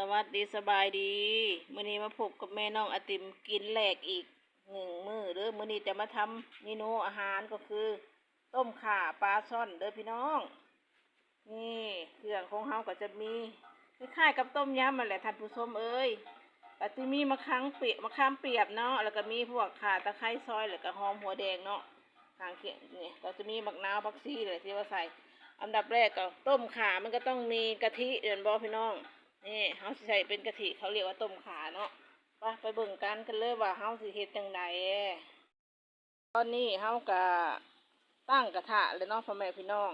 สวัสดีสบายดีมื้อนี้มาพบกับแม่น้องอาติมกินแหลกอีกหนึ่งมื้อเด้อมื้อนี้จะมาทำเมนูอาหารก็คือ ต้มข่าปลาช่อนเด้อพี่น้อง นี่เครื่องของเฮาก็จะมีคล้ายๆกับต้มยำนั่นแหละท่านผู้ชมเอ้ยก็จะมีมะขังเปียกมะขามเปียกเนาะแล้วก็มีพวกข่าตะไคร้ซอยแล้วก็หอมหัวแดงเนาะทางเคียงนี่ก็จะมีมะนาวบักซี่เลยที่ว่าใส่ อันดับแรกก็ต้มข่ามันก็ต้องมีกะทิเดือนบอพี่น้อง นี่เฮาใส่เป็นกะทิเขาเรียกว่าต้มขาเนาะไปไปเบิ่งกันกันเลยว่าเฮาสิเฮ็ดจังไดตอนนี้เฮาก็ตั้งกระทะเลยเนาะพ่อแม่พี่น้อง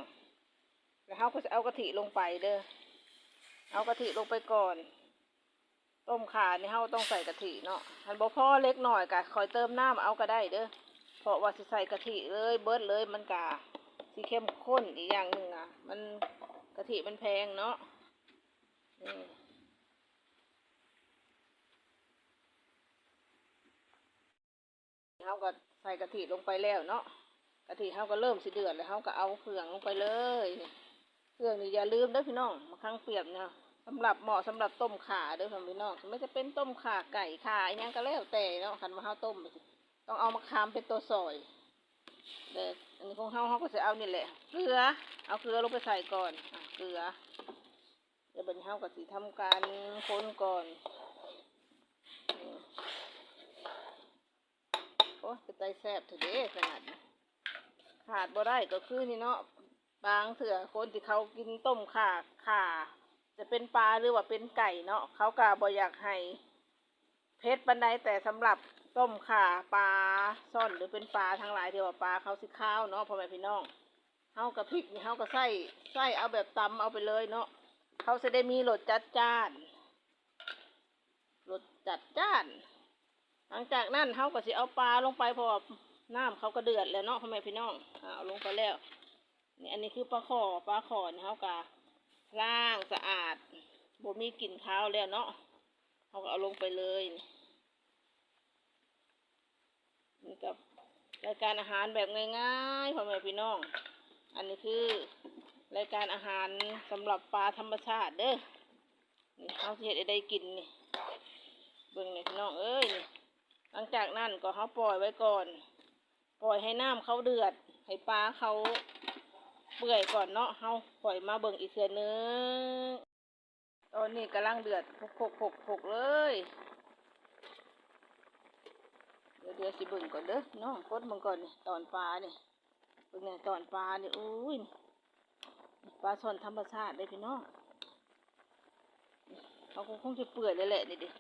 แล้วเฮาก็จะเอากะทิลงไปเด้อเอากะทิลงไปก่อน ต้มขานี่เฮาต้องใส่กะทิเนาะมันบ่พอเล็กหน่อยก็คอยเติมน้ำเอาก็ได้เด้อเพราะว่าสิใส่กะทิเลยเบิดเลยมันกะสิเข้มข้นอีกอย่างหนึ่งอะ มันกะทิมันแพงเนาะนี่ เขาก็ใส่กะทิลงไปแล้วเนาะกะทิเขาก็เริ่มสิเดือดแล้วเขาก็เอาเครื่องลงไปเลยเครื่องนี่อย่าลืมเด้อพี่น้องมะขังเปียกเนี่ยสำหรับเหมาะสำหรับต้มข่าเด้อพี่น้องไม่จะเป็นต้มข่าไก่ข่าอหยังก็แล้วแต่เนาะคันว่าเขาต้มไปต้องเอามะขามเป็นตัวซอยเด้ออันนี้ของเขาเขาก็จะเอานี่แหละเกลือ เอาเกลือลงไปใส่ก่อนอเกลือเดี๋ยวบันเฮาก็สิทำการคนก่อน อ้ยจะใจแซ่บเถอะเด้ขนาดนี้ขาดบ่ได้ก็คือนี่เนาะบางเถื่อคนที่เขากินต้มข่าข่าจะเป็นปลาหรือว่าเป็นไก่เนาะเขาก็บ่อยากให้เพชรปันใดแต่สำหรับต้มข่าปลาซ่อนหรือเป็นปลาทั้งหลายที่ว่าปลาเขาสิข้าวเนาะพ่อแม่พี่น้องเฮากับพริกเฮาก็ใส่ใส่เอาแบบตำเอาไปเลยเนาะเขาจะได้มีรสจัดจ้านรสจัดจ้าน หลังจากนั้นเขาก็สิเอาปลาลงไปพอน้ำเขาก็เดือดแล้วเนาะพ่อแม่พี่น้องเอาลงไปแล้วนี่อันนี้คือปลาขอปลาขอนี่เขาก็ล้างสะอาดบ่มีกลิ่นคาวแล้วเนาะเขาก็เอาลงไปเลยนี่กับรายการอาหารแบบง่ายๆพ่อแม่พี่น้อง อันนี้คือรายการอาหารสำหรับปลาธรรมชาติเด้อนี่เขาเฮ็ดให้ได้กินนี่เบิ่งนี่พี่น้องเอ้ย ลังจากนั้นก็เขาปล่อยไว้ก่อน ปล่อยให้น้ำเขาเดือด ให้ปลาเขาเปื่อยก่อนเนาะเขาปล่อยมาเบิ่งอีกเทื่อนึงตอนนี้กำลังเดือดพกพกพกพกเลย เดี๋ยวเดี๋ยวสิเบิ่งก่อนเด้อน้องกดเบิ่งก่อนนี่ตอนปลานี่เบิ่งนี่ตอนปลาเนี่อุ้ยปลาช่อนธรรมชาติเลยพี่น้องเขาคงคงจะเปื่อยเลยแหละนี่ดิ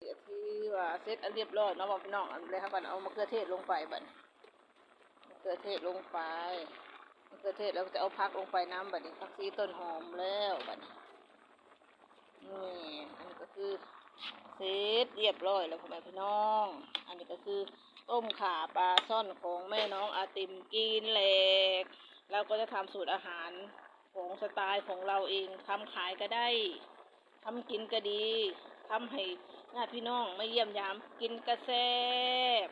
เดี๋ยว ว่าเสร็จอันเรียบร้อยเนาะบอกพี่น้องอันเลยครับบัดเอามะเขือเทศลงไปบัดมะเขือเทศลงไปมะเขือเทศแล้วจะเอาพักลงไปน้ำบัดนี้พักซีต้นหอมแล้วบัดนี้นี่อันนี้ก็คือเสร็จเรียบร้อยแล้วพ่อแม่พี่น้อง อันนี้ก็คือต้มข่าปลาซ่อนของแม่น้องอาติมกินแหลกเราก็จะทำสูตรอาหารของสไตล์ของเราเองทำขายก็ได้ทำกินก็ดีทำให้ ญาติพี่น้องมาเยี่ยมยาม กินกระแซบ